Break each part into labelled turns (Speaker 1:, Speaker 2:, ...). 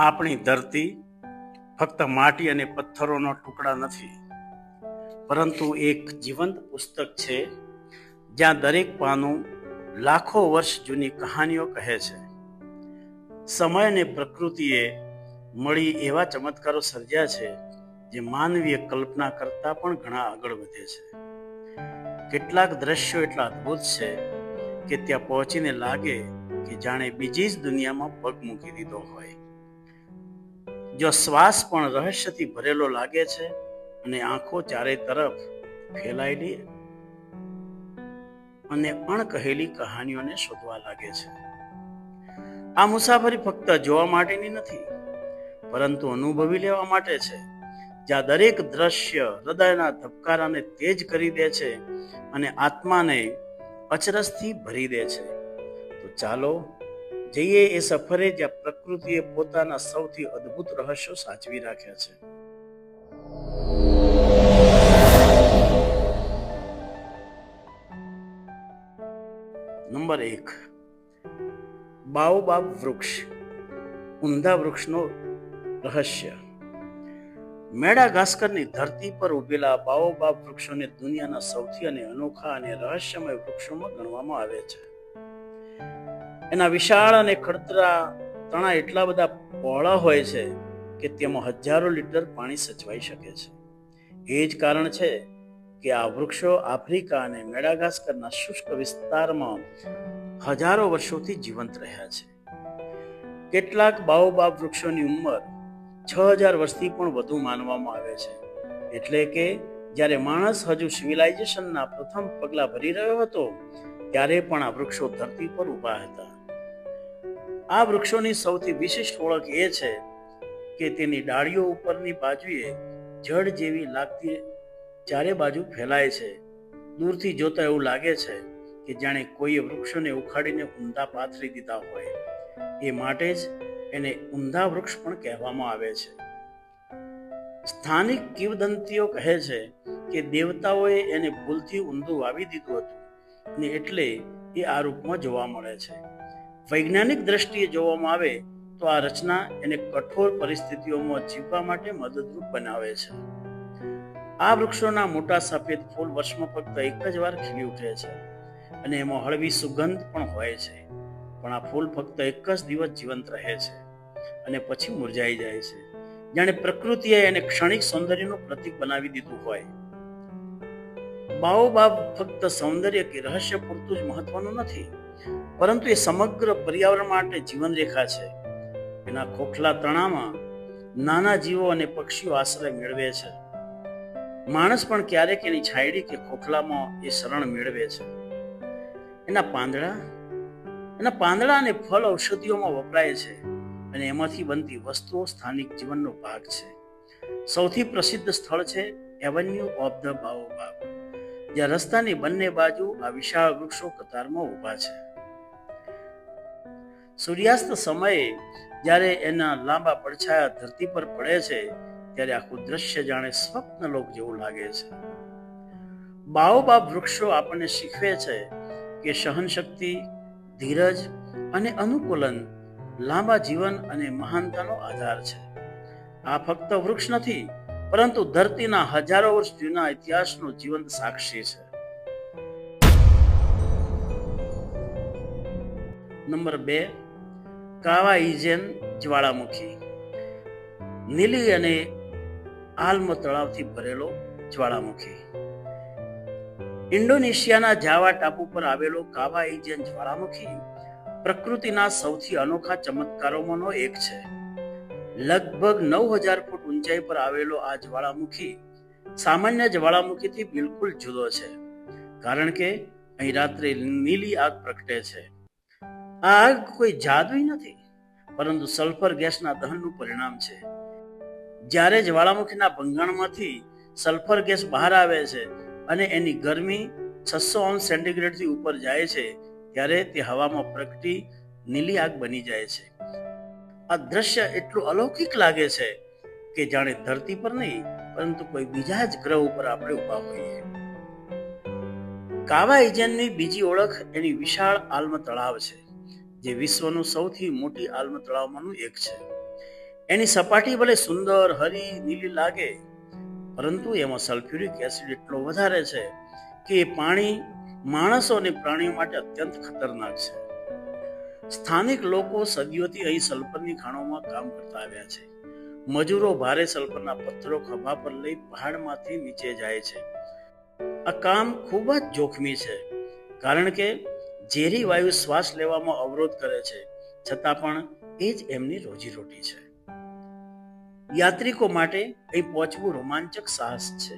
Speaker 1: આપણી ધરતી ફક્ત માટી અને પથ્થરોનો ટુકડા નથી, પરંતુ એક જીવંત પુસ્તક છે, જ્યાં દરેક પાનું લાખો વર્ષ જૂની કહાનીઓ કહે છે. સમય અને પ્રકૃતિએ મળી એવા ચમત્કારો સર્જ્યા છે, જે માનવીય કલ્પના કરતા પણ ઘણા આગળ વધે છે. કેટલાક દ્રશ્યો એટલા અદ્ભુત છે કે ત્યાં પહોંચીને લાગે કે જાણે બીજી જ દુનિયામાં પગ મૂકી દીધો હોય. જો શ્વાસ પણ રહસ્યથી ભરેલો લાગે છે અને આંખો ચારે તરફ ફેલાયેલી અને અણકહેલી કહાનીઓને શોધવા લાગે છે. આ મુસાફરી ફક્ત જોવા માટેની નથી, પરંતુ અનુભવી લેવા માટે છે, જ્યાં દરેક દ્રશ્ય હૃદયના ધબકારાને તેજ કરી દે છે અને આત્માને અચરસથી ભરી દે છે. તો ચાલો જઈએ એ સફરે જ્યાં પ્રકૃતિએ પોતાના સૌથી અદ્ભુત રહસ્યો સાચવી રાખ્યા છે. નંબર એક. બાઓબાબ વૃક્ષ. ઊંધા વૃક્ષનો રહસ્ય. મેડાગાસ્કરની ધરતી પર ઉભેલા બાઓબાબ વૃક્ષોને દુનિયાના સૌથી અને અનોખા અને રહસ્યમય વૃક્ષોમાં ગણવામાં આવે છે. એના વિશાળ અને ખડતરા તણા એટલા બધા પહોળા હોય છે કે તેમાં હજારો લીટર પાણી સચવાઈ શકે છે. એ જ કારણ છે કે આ વૃક્ષો આફ્રિકા અને મેડાગાસ્કરના શુષ્ક વિસ્તારમાં હજારો વર્ષોથી જીવંત રહ્યા છે. કેટલાક બાઓબાબ વૃક્ષોની ઉંમર છ હજાર વર્ષથી પણ વધુ માનવામાં આવે છે. એટલે કે જ્યારે માણસ હજુ સિવિલાઇઝેશનના પ્રથમ પગલાં ભરી રહ્યો હતો, ત્યારે પણ આ વૃક્ષો ધરતી પર ઊભા હતા. આ વૃક્ષોની સૌથી વિશિષ્ટ ઓળખ એ છે કે તેની ડાળીઓ ઉપરની બાજુએ જળ જેવી લાગતી ચારે બાજુ ફેલાય છે. દૂરથી જોતા એવું લાગે છે કે જાણે કોઈએ વૃક્ષોને ઉખાડીને ઊંધા પાથરી દીધા હોય. એ માટે જ એને ઊંધા વૃક્ષ પણ કહેવામાં આવે છે. સ્થાનિક કિવદંતીઓ કહે છે કે દેવતાઓએ એને ભૂલથી ઊંધું વાવી દીધું હતું ને એટલે એ આ રૂપમાં જોવા મળે છે. વૈજ્ઞાનિક દ્રષ્ટિએ જોવામાં આવે તો આ રચના એને કઠોર પરિસ્થિતિઓમાં જીવવા માટે મદદરૂપ બનાવે છે. આ વૃક્ષોના મોટા સફેદ ફૂલ વર્ષમાં ફક્ત એક જ વાર ખીલી ઉઠે છે અને એમાં હળવી સુગંધ પણ હોય છે. પણ આ ફૂલ ફક્ત એક જ દિવસ જીવંત રહે છે અને પછી મુરઝાઈ જાય છે. જાણે પ્રકૃતિએ એને ક્ષણિક સૌંદર્યનું પ્રતીક બનાવી દીધું હોય. બાઓબાબ ફક્ત સૌંદર્ય કે રહસ્ય પૂરતું જ મહત્વનું નથી. પરંતુ એ સમગ્ર પર્યાવરણ માટે જીવનરેખા છે. એના ખોખલા તણામાં નાના જીવો અને પક્ષીઓ આશ્રય મેળવે છે. માણસ પણ ક્યારેક એની છાયડી કે ખોખલામાં એ શરણ મેળવે છે. એના પાંદડા? એના પાંદડા અને ફળ ઔષધિઓમાં વપરાય છે અને એમાંથી બનતી વસ્તુઓ સ્થાનિક જીવનનો ભાગ છે. સૌથી પ્રસિદ્ધ સ્થળ છે એવન્યુ ઓફ ધ બાઓબાબ જ્યાં રસ્તાની બંને બાજુ આ વિશાળ વૃક્ષો કતારમાં ઊભા છે. સૂર્યાસ્ત સમયે જ્યારે એના લાંબા પડછાયા ધરતી પર પડે છે, ત્યારે આખું દ્રશ્ય જાણે સ્વપ્નલોક જેવું લાગે છે. બાઓબાબ વૃક્ષો આપણને શીખવે છે કે સહનશક્તિ, ધીરજ અને અનુકૂલન લાંબા જીવન અને મહાનતાનો આધાર છે. આ ફક્ત વૃક્ષ નથી, પરંતુ ધરતીના હજારો વર્ષ જૂના ઇતિહાસનો જીવંત સાક્ષી છે. નંબર બે કાવા ઇજેન જ્વાળામુખી. નીલી અને આલ્મ તળાવથી ભરેલો જ્વાળામુખી. ઇન્ડોનેશિયાના જાવા ટાપુ પર આવેલો કાવા ઇજેન જ્વાળામુખી પ્રકૃતિના સૌથી અનોખા ચમત્કારોમાંનો એક છે. લગભગ નવ હજાર ફૂટ ઊંચાઈ પર આવેલો આ જ્વાળામુખી સામાન્ય જ્વાળામુખીથી બિલકુલ જુદો છે, કારણ કે અહીં રાત્રે નીલી આગ પ્રગટે છે. આ આગ કોઈ જાદુઈ નથી. પરંતુ સલ્ફર ગેસના દહનનું પરિણામ છે. જ્યારે જ્વાળામુખીના ભંગાણમાંથી સલ્ફર ગેસ બહાર આવે છે અને એની ગરમી છસો અંશ સેન્ટીગ્રેડથી ઉપર જાય છે, ત્યારે તે હવામાં પ્રગટી નીલી આગ બની જાય છે. આ દ્રશ્ય એટલું અલૌકિક લાગે છે કે જાણે ધરતી પર નહીં, પરંતુ કોઈ બીજા જ ગ્રહ ઉપર આપણે ઊભા હોઈએ. કાવા ઇજનની બીજી ઓળખ એની વિશાળ આલ્મ તળાવ છે. જે વિશ્વનું સૌથી મોટી આલ્મ તળાવમાંનું એક છે. એની સપાટી ભલે સુંદર, હરી, નીલી લાગે, પરંતુ એમાં સલ્ફ્યુરિક એસિડ એટલો વધારે છે કે એ પાણી માણસો અને પ્રાણીઓ માટે અત્યંત ખતરનાક છે. સ્થાનિક લોકો સદીઓથી અહીં સલ્ફરની ખાણોમાં કામ કરતા આવ્યા છે. મજૂરો ભારે સલ્ફરના પથ્થરો ખભા પર લઈ પહાડમાંથી નીચે જાય છે. આ કામ ખૂબ જ જોખમી છે, કારણ કે ઝેરી વાયુ શ્વાસ લેવામાં અવરોધ કરે છે, છતાં પણ એ જ એમની રોજીરોટી છે. યાત્રિકો માટે અહીં પહોંચવું રોમાંચક સાહસ છે.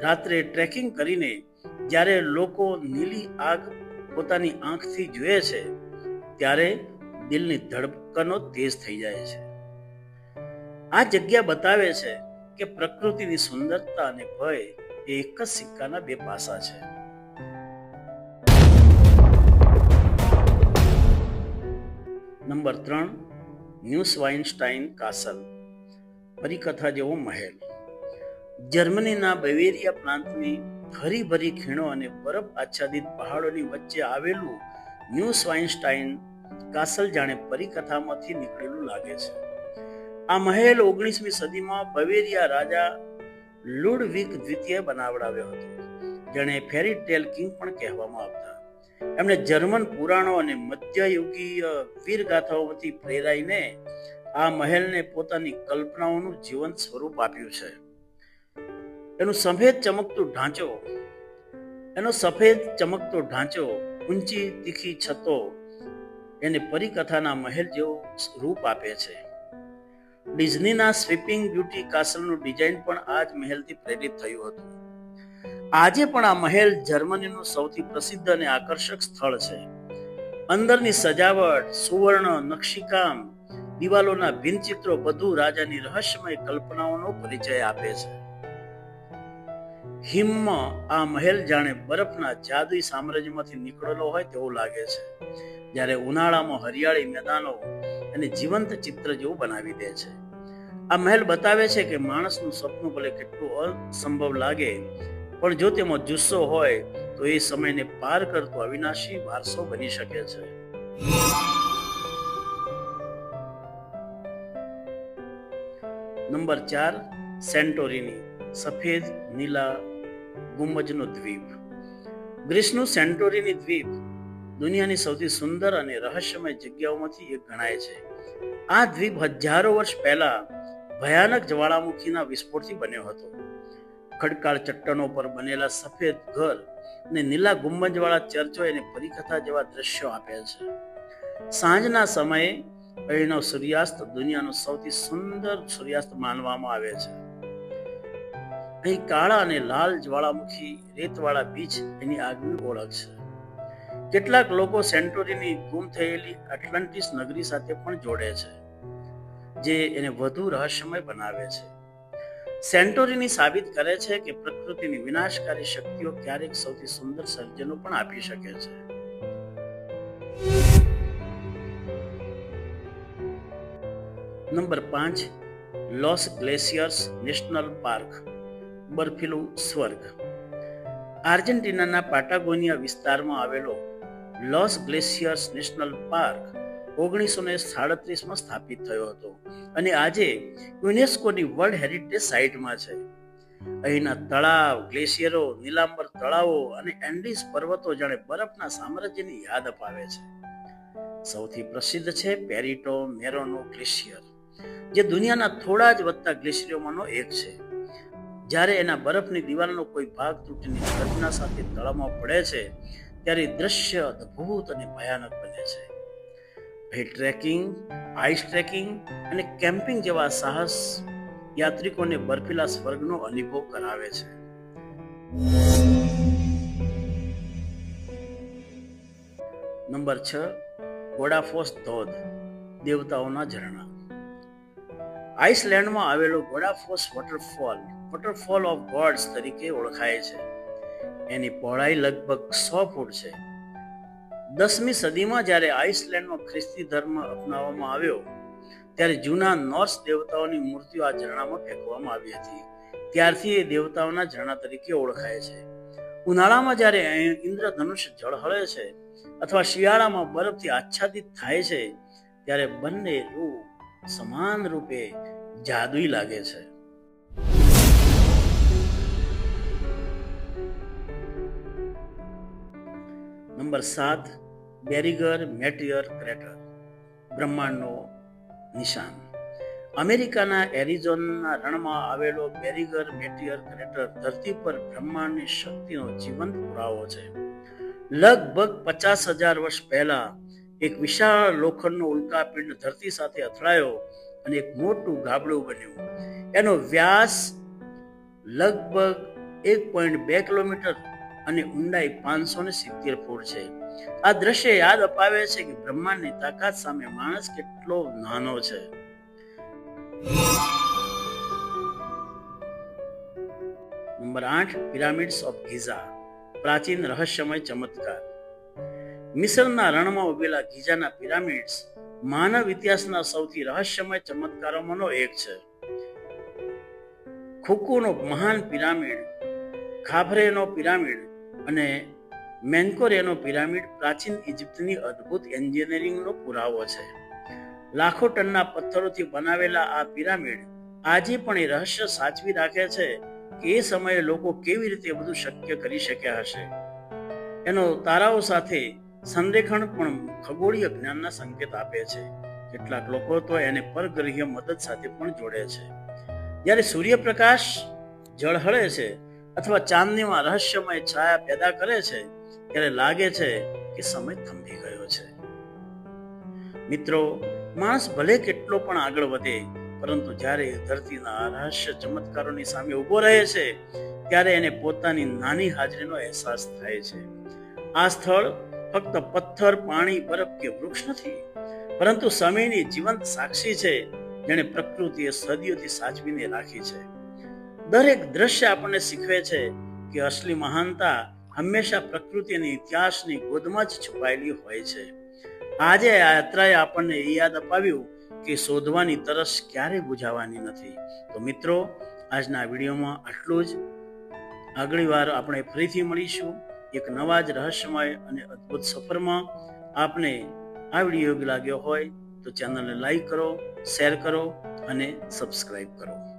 Speaker 1: રાત્રે ટ્રેકિંગ કરીને જ્યારે લોકો નીલી આગ પોતાની આંખથી જુએ છે, ત્યારે દિલની ધડકનો તેજ થઈ જાય છે. આ જગ્યા બતાવે છે કે પ્રકૃતિની સુંદરતા અને ભય એ એક જ સિક્કાના બે પાસા છે. નંબર ત્રણ ન્યૂ સ્વાઇનસ્ટાઇન કાસલ, પરિકથા જેવો મહેલ. જર્મનીના બવેરિયા પ્રાંતની હરીભરી ખીણો અને બરફ આચ્છાદિત પહાડોની વચ્ચે આવેલું ન્યૂ સ્વાઇનસ્ટાઇન કાસલ જાણે પરિકથામાંથી નીકળેલું લાગે છે. આ મહેલ ઓગણીસમી સદીમાં બવેરિયા રાજા લુડવિક દ્વિતીય બનાવડાવ્યો હતો, જેને ફેરી ટેલ કિંગ પણ કહેવામાં આવતા એમણે જર્મન પુરાણો અને મધ્યયુગીય વીરગાથાઓથી પ્રેરાઈને આ મહેલને પોતાની કલ્પનાઓનું જીવંત સ્વરૂપ આપ્યું છે. એનું સફેદ ચમકતો ઢાંચો, એનો સફેદ ચમકતો ઢાંચો, ઊંચી તીખી છતો એને પરિકથાના મહેલ જેવું રૂપ આપે છે. ડિઝનીના સ્વીપિંગ બ્યુટી કાસલનું ડિઝાઇન પણ આ જ મહેલથી પ્રેરિત થયું હતું. આજે પણ આ મહેલ જર્મનીનું સૌથી પ્રસિદ્ધ અને આકર્ષક સ્થળ છે. અંદરની સજાવટ, સુવર્ણ, નકશીકામ, દિવાલોના ભિન્નચિત્રો બધું રાજાની રહસ્યમય કલ્પનાઓનો પરિચય આપે છે. હિમમાં આ મહેલ જાણે બરફના જાદુઈ સામ્રાજ્યમાંથી નીકળેલો હોય તેવું લાગે છે, જ્યારે ઉનાળામાં હરિયાળી મેદાનો અને જીવંત ચિત્ર જેવું બનાવી દે છે. આ મહેલ બતાવે છે કે માણસનું સપનું ભલે કેટલું અસંભવ લાગે પણ જો તેમાં જુસ્સો હોય, તો એ સમયને પાર કરતો અવિનાશી વારસો બની શકે છે. નંબર ચાર, સેન્ટોરીની, સફેદ, નીલા, ગુંબજનો દ્વીપ. ગ્રીસનું સેન્ટોરીની દ્વીપ દુનિયાની સૌથી સુંદર અને રહસ્યમય જગ્યાઓમાંથી એક ગણાય છે. આ દ્વીપ હજારો વર્ષ પહેલા ભયાનક જ્વાળામુખીના વિસ્ફોટથી બન્યો હતો. ખડકાળ ચટ્ટનો પર બનેલા સફેદ ઘર અને નીલા ગુંબજવાળા ચર્ચો એને પરિકથા જેવા દ્રશ્યો આપ્યા છે. સાંજના સમયે અહીંનો સૂર્યાસ્ત દુનિયાનો સૌથી સુંદર સૂર્યાસ્ત માનવામાં આવે છે. અહીં કાળા અને લાલ જ્વાળામુખી રેતવાળા બીચ એની આગવી ઓળખ છે. કેટલાક લોકો સેન્ટોરીની ગુમ થયેલી એટલાન્ટિસ નગરી સાથે પણ જોડે છે, જે એને વધુ રહસ્યમય બનાવે છે. સેન્ટોરીની સાબિત કરે છે કે પ્રકૃતિની વિનાશકારી શક્તિઓ ક્યારેક સૌથી સુંદર સર્જનો પણ આપી શકે છે. નંબર પાંચ, લોસ ગ્લેશિયર્સ નેશનલ પાર્ક, બર્ફીલું સ્વર્ગ. આર્જેન્ટિનાના પાટાગોનિયા વિસ્તારમાં આવેલો લોસ ગ્લેશિયર્સ નેશનલ પાર્ક ઓગણીસો ને સાડત્રીસમાં સ્થાપિત થયો હતો. અને આજે યુનેસ્કોની વર્લ્ડ હેરિટેજ સાઇટમાં છે. અહીંના તળાવ, ગ્લેશિયરો, નીલાંબર તળાવો અને એન્ડીસ પર્વતો જાણે બરફના સામ્રાજ્યની યાદ અપાવે છે. સૌથી પ્રસિદ્ધ છે પેરિટો મેરોનો ગ્લેશિયર, જે દુનિયાના થોડા જ વધતા ગ્લેશિયરોમાંનો એક છે. જ્યારે એના બરફની દિવાલનો કોઈ ભાગ તૂટીની ઘટના સાથે તળાવમાં પડે છે, ત્યારે દ્રશ્ય અદ્ભુત અને ભયાનક બને છે. અહીં ટ્રેકિંગ, આઈસ ટ્રેકિંગ અને કેમ્પિંગ જેવા સાહસ યાત્રિકોને બર્ફીલા સ્વર્ગનો અનુભવ કરાવે છે. નંબર છ ગોડાફોસ ધોધ, દેવતાઓના ઝરણા. આઇસલેન્ડમાં આવેલો Godafoss waterfall waterfall of gods તરીકે ઓળખાય છે. એની પહોળાઈ લગભગ સો ફૂટ છે. દસમી સદીમાં જ્યારે આઇસલેન્ડમાં ખ્રિસ્તી ધર્મ અપનાવવામાં આવ્યો, ત્યારે જૂના નોર્સ દેવતાઓની મૂર્તિઓ આ ઝરણામાં ફેંકવામાં આવી હતી. ત્યારથી એ દેવતાઓના ઝરણા તરીકે ઓળખાય છે. ઉનાળામાં જ્યારે ઇન્દ્રધનુષ ઝળહળે છે અથવા શિયાળામાં બરફથી આચ્છાદિત થાય છે, ત્યારે બંને રૂપ સમાન રૂપે જાદુઈ લાગે છે. નંબર સાત, બેરિગર મેટિયર ક્રેટર, બ્રહ્માંડનો નિશાન. અમેરિકાના એરિઝોનના રણમાં આવેલો બેરિગર મેટિયર ક્રેટર ધરતી પર બ્રહ્માંડની શક્તિનો જીવંત પુરાવો છે. લગભગ પચાસ હજાર વર્ષ પહેલા એક વિશાળ લોખંડનો ઉલ્કાપિંડ ધરતી સાથે અથડાયો અને એક મોટું ગાબડું બન્યું. એનો વ્યાસ લગભગ એક પોઈન્ટ બે કિલોમીટર અને ઊંડાઈ પાંચસો ને સિત્તેર ફૂટ છે. આ દ્રશ્ય યાદ અપાવે છે કે બ્રહ્માંડની તાકાત સામે માણસ કેટલો નાનો છે. નંબર આઠ પિરામિડ્સ ઓફ ગીઝા પ્રાચીન રહસ્યમય ચમત્કાર. મિસરના રણમાં ઉભેલા ગીઝાના પિરામિડ્સ માનવ ઇતિહાસના સૌથી રહસ્યમય ચમત્કારોમાંનો એક છે. ખુકુનો મહાન પિરામિડ ખાભરેનો પિરામિડ અને મેન્કોરેનો પિરામિડ પ્રાચીન ઇજિપ્તની અદ્ભુત એન્જિનિયરિંગનો પુરાવો છે. લાખો ટનના પથ્થરોથી બનાવેલા આ પિરામિડ આજે પણ એ રહસ્ય સાચવી રાખે છે કે એ સમયે લોકો કેવી રીતે બધું શક્ય કરી શક્યા હશે. એનો તારાઓ સાથે સંરેખણ પણ ખગોળીય જ્ઞાનના સંકેત આપે છે. કેટલાક લોકો તો એને પરગ્રહીય મદદ સાથે પણ જોડે છે. જ્યારે સૂર્યપ્રકાશ ઝળહળે છે અથવા ચાંદનીમાં રહસ્યમય છાયા પેદા કરે છે, ત્યારે લાગે છે કે સમય થંભી ગયો છે. મિત્રો, માણસ ભલે કેટલો પણ આગળ વધે, પરંતુ જ્યારે ધરતીના રહસ્ય ચમત્કારોની સામે ઊભો રહે છે, ત્યારે એને પોતાની નાની હાજરીનો અહેસાસ થાય છે. આ સ્થળ ફક્ત પથ્થર, પાણી, બરફ કે વૃક્ષ નથી, પરંતુ સમયની જીવંત સાક્ષી છે, જેણે પ્રકૃતિએ સદીઓથી સાચવીને રાખી છે. દરેક દ્રશ્ય આપણને શીખવે છે કે અસલી મહાનતા હંમેશા પ્રકૃતિ અને ઇતિહાસની ગોદમાં જ છુપાયેલી હોય છે. આજે આ યાત્રાએ આપણને એ યાદ અપાવ્યું કે શોધવાની તરસ ક્યારેય બુઝાવાની નથી. તો મિત્રો, આજના વિડીયોમાં આટલું જ. આગળી વાર આપણે ફરીથી મળીશું એક નવા જ રહસ્યમય અને અદ્ભુત સફરમાં. આપને આ વીડિયો લાગ્યો હોય તો ચેનલને લાઈક કરો, શેર કરો અને સબસ્ક્રાઈબ કરો.